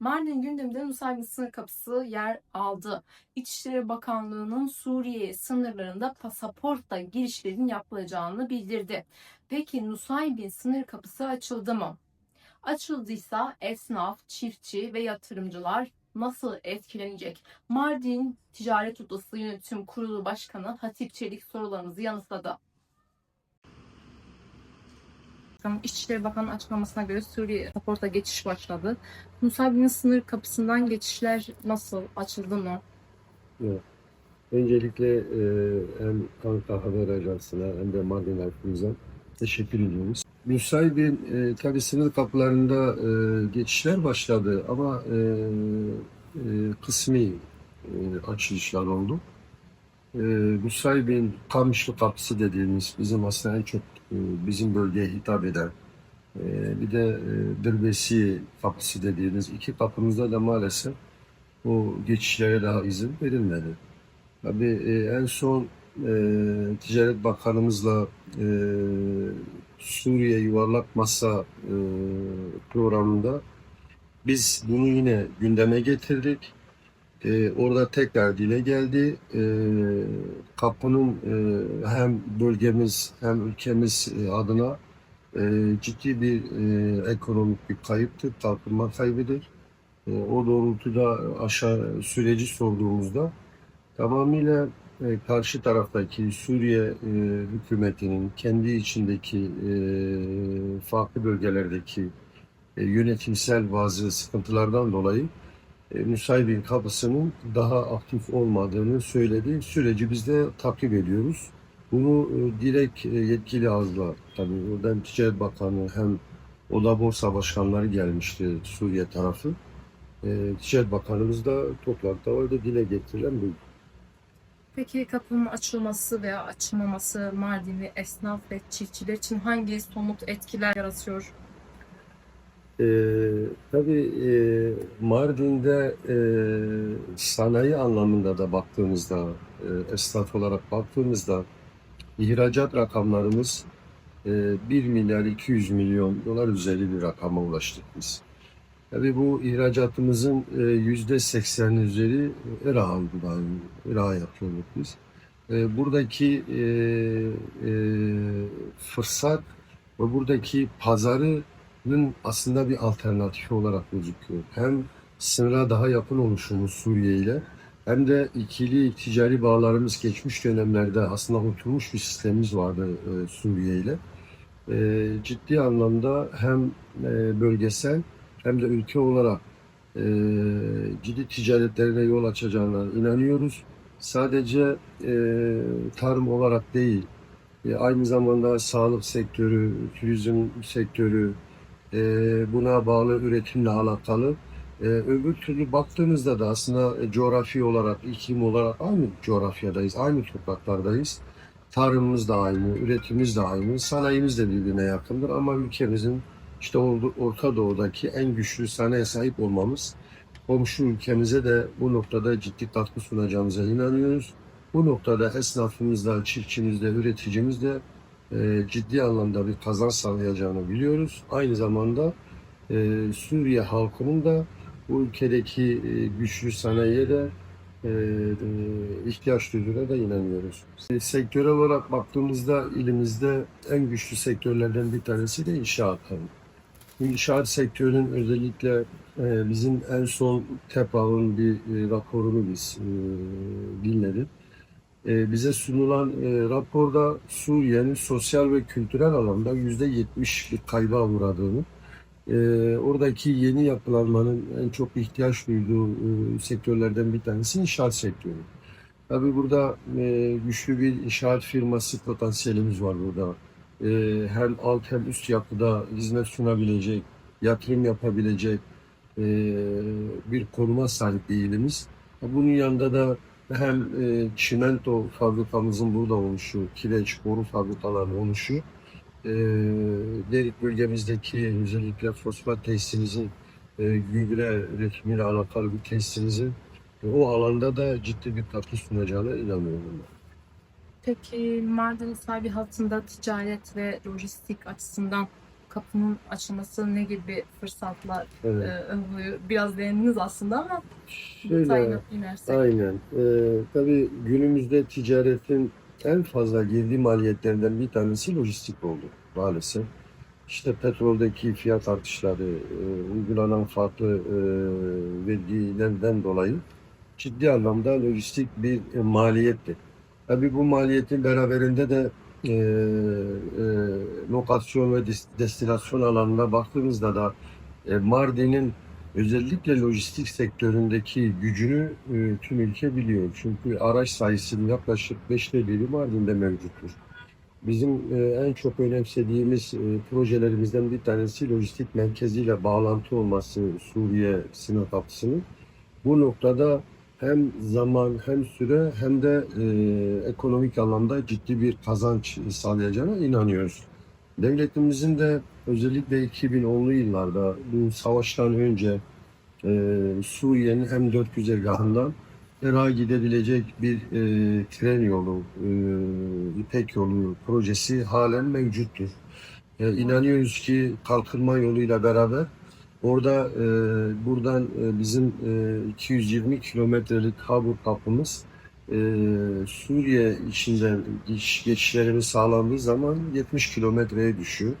Mardin gündeminde Nusaybin sınır kapısı yer aldı. İçişleri Bakanlığı'nın Suriye sınırlarında pasaportla girişlerin yapılacağını bildirdi. Peki Nusaybin sınır kapısı açıldı mı? Açıldıysa esnaf, çiftçi ve yatırımcılar nasıl etkilenecek? Mardin Ticaret Odası Yönetim Kurulu Başkanı Hatip Çelik sorularımızı yanıtladı. İçişleri Bakanı açıklamasına göre Suriye pasaporta geçiş başladı. Nusaybin'in sınır kapısından geçişler nasıl açıldı mı? Öncelikle e, hem Kanka Haber Ajansı'na hem de Mardin halkımıza teşekkür ediyoruz. Nusaybin e, tabii sınır kapılarında e, geçişler başladı ama e, e, kısmi e, açılışlar oldu. E, Nusaybin Kamışlı Kapısı dediğimiz bizim aslında en çok bizim bölgeye hitap eden e, bir de e, Dirbesi Kapısı dediğimiz iki kapımızda da maalesef o geçişlere daha izin verilmedi. Tabii e, en son e, Ticaret Bakanımızla e, Suriye Yuvarlak Masa e, programında biz bunu yine gündeme getirdik. E, orada tekrar dile geldi. E, kapının e, hem bölgemiz hem ülkemiz e, adına e, ciddi bir e, ekonomik bir kayıptır, kalkınma kaybıdır. E, o doğrultuda aşağı süreci sorduğumuzda tamamıyla e, karşı taraftaki Suriye e, hükümetinin kendi içindeki e, farklı bölgelerdeki e, yönetimsel bazı sıkıntılardan dolayı e, Nusaybin kapısının daha aktif olmadığını söyledi. Süreci biz de takip ediyoruz. Bunu e, direkt e, yetkili ağızla tabii oradan Ticaret Bakanı hem Oda Borsa Başkanları gelmişti Suriye tarafı. Ticaret Bakanımız da toplantıda orada dile getirilen bu. Peki kapının açılması veya açılmaması Mardinli esnaf ve çiftçiler için hangi somut etkiler yaratıyor? Ee, tabii e, Mardin'de e, sanayi anlamında da baktığımızda, e, esnaf olarak baktığımızda ihracat rakamlarımız e, 1 milyar 200 milyon dolar üzeri bir rakama ulaştık biz. Tabii bu ihracatımızın e, yüzde seksen üzeri Irak'a Irak'a yapıyorduk biz. E, buradaki e, e, fırsat ve buradaki pazarı bunun aslında bir alternatifi olarak gözüküyor. Hem sınıra daha yakın oluşumuz Suriye ile hem de ikili ticari bağlarımız geçmiş dönemlerde aslında oturmuş bir sistemimiz vardı e, Suriye ile. E, ciddi anlamda hem e, bölgesel hem de ülke olarak e, ciddi ticaretlerine yol açacağına inanıyoruz. Sadece e, tarım olarak değil, e, aynı zamanda sağlık sektörü, turizm sektörü, e, buna bağlı üretimle alakalı. E, öbür türlü baktığımızda da aslında e, coğrafi olarak, iklim olarak aynı coğrafyadayız, aynı topraklardayız. Tarımımız da aynı, üretimimiz de aynı, sanayimiz de birbirine yakındır ama ülkemizin işte Or- Orta Doğu'daki en güçlü sanayiye sahip olmamız komşu ülkemize de bu noktada ciddi katkı sunacağımıza inanıyoruz. Bu noktada esnafımızda, çiftçimizde, üreticimizde e, ciddi anlamda bir kazanç sağlayacağını biliyoruz. Aynı zamanda e, Suriye halkının da bu ülkedeki e, güçlü sanayiye de e, e, ihtiyaç duyduğuna da inanıyoruz. E, sektörel olarak baktığımızda ilimizde en güçlü sektörlerden bir tanesi de inşaat. İnşaat sektörünün özellikle e, bizim en son TEPA'nın bir e, raporunu biz e, dinledik. E, bize sunulan e, raporda Suriye'nin sosyal ve kültürel alanda yüzde yetmiş bir kayba uğradığını, e, oradaki yeni yapılanmanın en çok ihtiyaç duyduğu e, sektörlerden bir tanesi inşaat sektörü. Tabii burada güçlü bir inşaat firması potansiyelimiz var burada. Hem alt hem üst yapıda hizmet sunabilecek, yatırım yapabilecek bir konuma sahip bir. Bunun yanında da hem e, çimento fabrikamızın burada oluşu, kireç, boru fabrikalarının oluşu, e, Derik bölgemizdeki özellikle fosfat testimizin e, gübre üretimiyle alakalı bir testimizin e, o alanda da ciddi bir katkı sunacağına inanıyorum. ben. Peki Mardin sahibi hattında ticaret ve lojistik açısından kapının açılması ne gibi fırsatlar Evet. e? Biraz değindiniz aslında ama Şöyle, inersek. Aynen. Ee, tabii günümüzde ticaretin en fazla girdi maliyetlerinden bir tanesi lojistik oldu maalesef. İşte petroldeki fiyat artışları, e, uygulanan farklı e, vergilerden dolayı ciddi anlamda lojistik bir e, maliyetti. Tabii bu maliyetin beraberinde de e, e, lokasyon ve destilasyon alanına baktığımızda da e, Mardin'in özellikle lojistik sektöründeki gücünü e, tüm ülke biliyor. Çünkü araç sayısının yaklaşık beşte biri Mardin'de mevcuttur. Bizim e, en çok önemsediğimiz e, projelerimizden bir tanesi lojistik merkeziyle bağlantı olması Suriye sınır kapısının. Bu noktada hem zaman hem süre hem de e, ekonomik anlamda ciddi bir kazanç sağlayacağına inanıyoruz. Devletimizin de özellikle 2010'lu yıllarda bu savaştan önce e, Suriye'nin hem dört güzergahından Irak'a gidebilecek bir e, tren yolu, e, İpek yolu projesi halen mevcuttur. E, inanıyoruz ki kalkınma yoluyla beraber orada e, buradan e, bizim e, 220 kilometrelik Habur kapımız e, Suriye içinden geç, geçişlerimiz sağlandığı zaman 70 kilometreye düşüyor.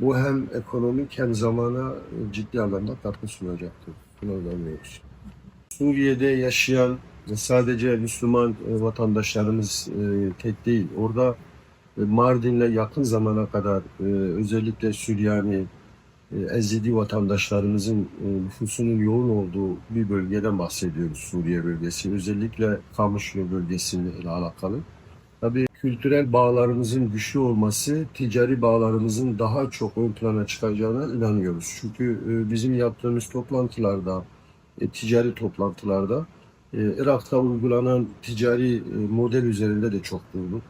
Bu hem ekonomik hem zamana ciddi anlamda katkı sunacaktır. Buna inanıyoruz. Suriye'de yaşayan sadece Müslüman e, vatandaşlarımız e, tek değil. Orada e, Mardin'le yakın zamana kadar özellikle Süryani, Ezidi vatandaşlarımızın e, nüfusunun yoğun olduğu bir bölgeden bahsediyoruz Suriye bölgesi. Özellikle Kamışlı bölgesiyle alakalı. Tabii kültürel bağlarımızın güçlü olması ticari bağlarımızın daha çok ön plana çıkacağına inanıyoruz. Çünkü e, bizim yaptığımız toplantılarda, e, ticari toplantılarda Irak'ta uygulanan ticari model üzerinde de çok durduk.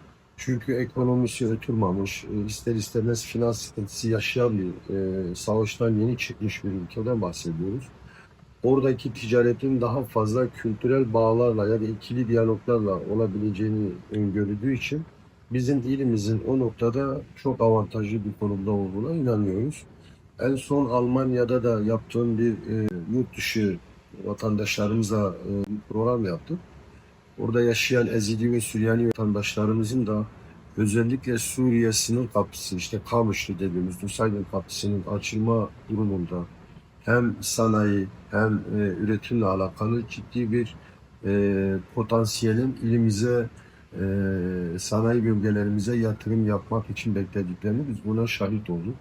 Çünkü ekonomisi oturmamış, e, ister istemez finans sıkıntısı yaşayan bir e, savaştan yeni çıkmış bir ülkeden bahsediyoruz. Oradaki ticaretin daha fazla kültürel bağlarla ya da ikili diyaloglarla olabileceğini öngörüldüğü için bizim ilimizin o noktada çok avantajlı bir konumda olduğuna inanıyoruz. En son Almanya'da da yaptığım bir e, yurt dışı vatandaşlarımızla e, program yaptık. Orada yaşayan Ezidi ve Süryani vatandaşlarımızın da özellikle Suriye sınır kapısı işte Kamışlı dediğimiz Nusaybin kapısının açılma durumunda hem sanayi hem e, üretimle alakalı ciddi bir e, potansiyelin ilimize e, sanayi bölgelerimize yatırım yapmak için beklediklerini biz buna şahit olduk.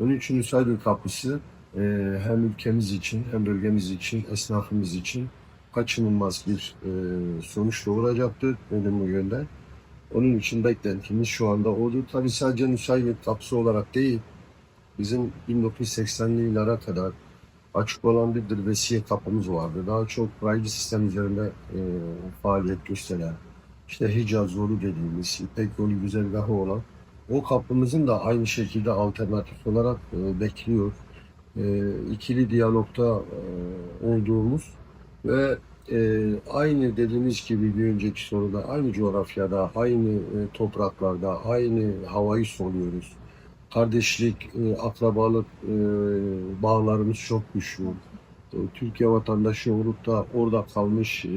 Onun için Nusaybin kapısı e, hem ülkemiz için hem bölgemiz için, esnafımız için kaçınılmaz bir e, sonuç doğuracaktır önemli yönde. Onun için beklentimiz şu anda odur. Tabii sadece Nusaybin kapısı olarak değil, bizim 1980'li yıllara kadar açık olan bir dirbesiye kapımız vardı. Daha çok raylı sistem üzerinde e, faaliyet gösteren, işte Hicaz yolu dediğimiz, İpek yolu güzergahı olan o kapımızın da aynı şekilde alternatif olarak e, bekliyor. E, ikili diyalogda e, olduğumuz ve e, aynı dediğimiz gibi bir önceki soruda aynı coğrafyada, aynı e, topraklarda, aynı havayı soluyoruz. Kardeşlik, e, akrabalık e, bağlarımız çok güçlü. E, Türkiye vatandaşı olup da orada kalmış e,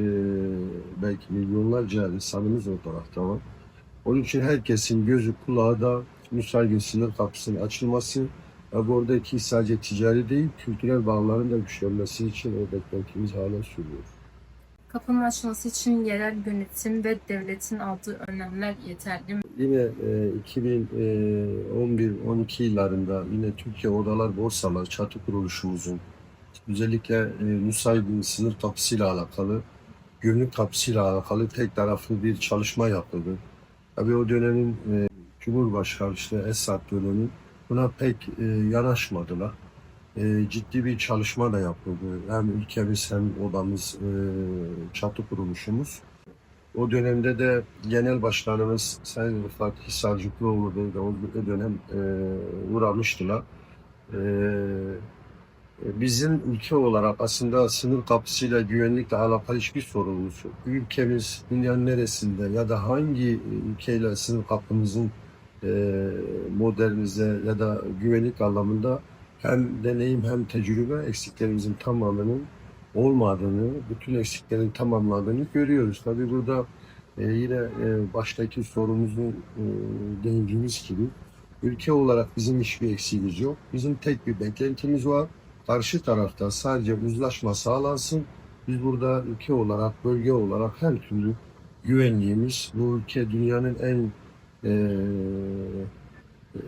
belki milyonlarca insanımız o tarafta var. Onun için herkesin gözü kulağı da müsaade sınır kapısının açılması ve buradaki sadece ticari değil, kültürel bağların da güçlenmesi için o beklentimiz hala sürüyor. Kapının açılması için yerel yönetim ve devletin aldığı önlemler yeterli mi? Yine e, 2011-12 yıllarında yine Türkiye Odalar Borsalar çatı kuruluşumuzun özellikle e, Nusaybin sınır kapısıyla alakalı, gümrük kapısıyla alakalı tek taraflı bir çalışma yapıldı. Tabii o dönemin e, Cumhurbaşkanı işte Esad dönemi buna pek e, yanaşmadılar. E, ciddi bir çalışma da yapıldı. Hem ülkemiz hem odamız, e, çatı kuruluşumuz. O dönemde de genel başkanımız Sayın Rıfat Hisarcıklıoğlu Bey de o dönem e, uğramıştılar. E, bizim ülke olarak aslında sınır kapısıyla güvenlikle alakalı hiçbir sorunumuz yok. Ülkemiz dünyanın neresinde ya da hangi ülkeyle sınır kapımızın e, modernize ya da güvenlik anlamında hem deneyim hem tecrübe eksiklerimizin tamamının olmadığını, bütün eksiklerin tamamladığını görüyoruz. Tabii burada e, yine e, baştaki sorumuzun e, değindiğimiz gibi ülke olarak bizim hiçbir eksiğimiz yok. Bizim tek bir beklentimiz var. Karşı tarafta sadece uzlaşma sağlansın. Biz burada ülke olarak, bölge olarak her türlü güvenliğimiz, bu ülke dünyanın en e, e,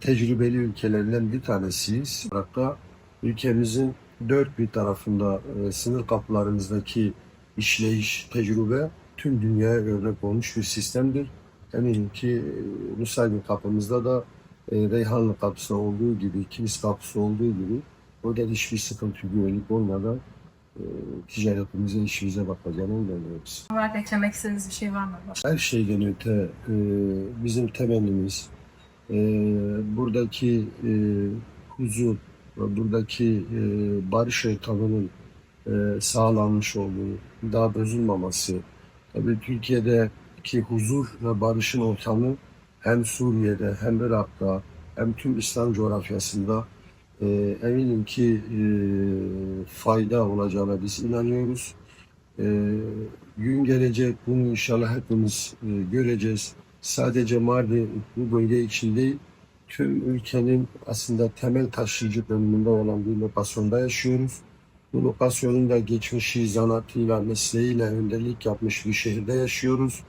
tecrübeli ülkelerinden bir tanesiyiz. Hatta ülkemizin dört bir tarafında e, sınır kapılarımızdaki işleyiş, tecrübe tüm dünyaya örnek olmuş bir sistemdir. Eminim ki e, Nusaybin kapımızda da e, Reyhanlı kapısı olduğu gibi, Kilis kapısı olduğu gibi orada hiçbir sıkıntı güvenlik olmadan ticaretimize, işimize bakacağına inanıyoruz. Olarak eklemek istediğiniz bir şey var mı? Her şeyden öte e, bizim temennimiz e, buradaki e, huzur, buradaki e, barış ortamının e, sağlanmış olduğu, daha bozulmaması. Tabii Türkiye'deki huzur ve barışın ortamı hem Suriye'de hem Irak'ta hem tüm İslam coğrafyasında e, eminim ki e, fayda olacağına biz inanıyoruz. E, gün gelecek bunu inşallah hepimiz e, göreceğiz. Sadece Mardin bu bölge için değil, tüm ülkenin aslında temel taşıyıcı bölümünde olan bir lokasyonda yaşıyoruz. Bu lokasyonun da geçmişi, zanaatıyla, mesleğiyle önderlik yapmış bir şehirde yaşıyoruz.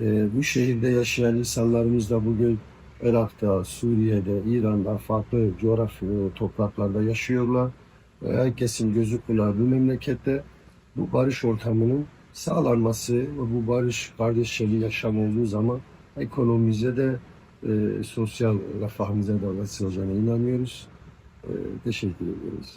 E, bu şehirde yaşayan insanlarımız da bugün Irak'ta, Suriye'de, İran'da, farklı coğrafya topraklarda yaşıyorlar. Herkesin gözü kulağı bu memlekette bu barış ortamının sağlanması ve bu barış kardeşçiliği yaşam olduğu zaman ekonomimize de e, sosyal refahımıza da vesile olacağına inanıyoruz. E, teşekkür ediyoruz.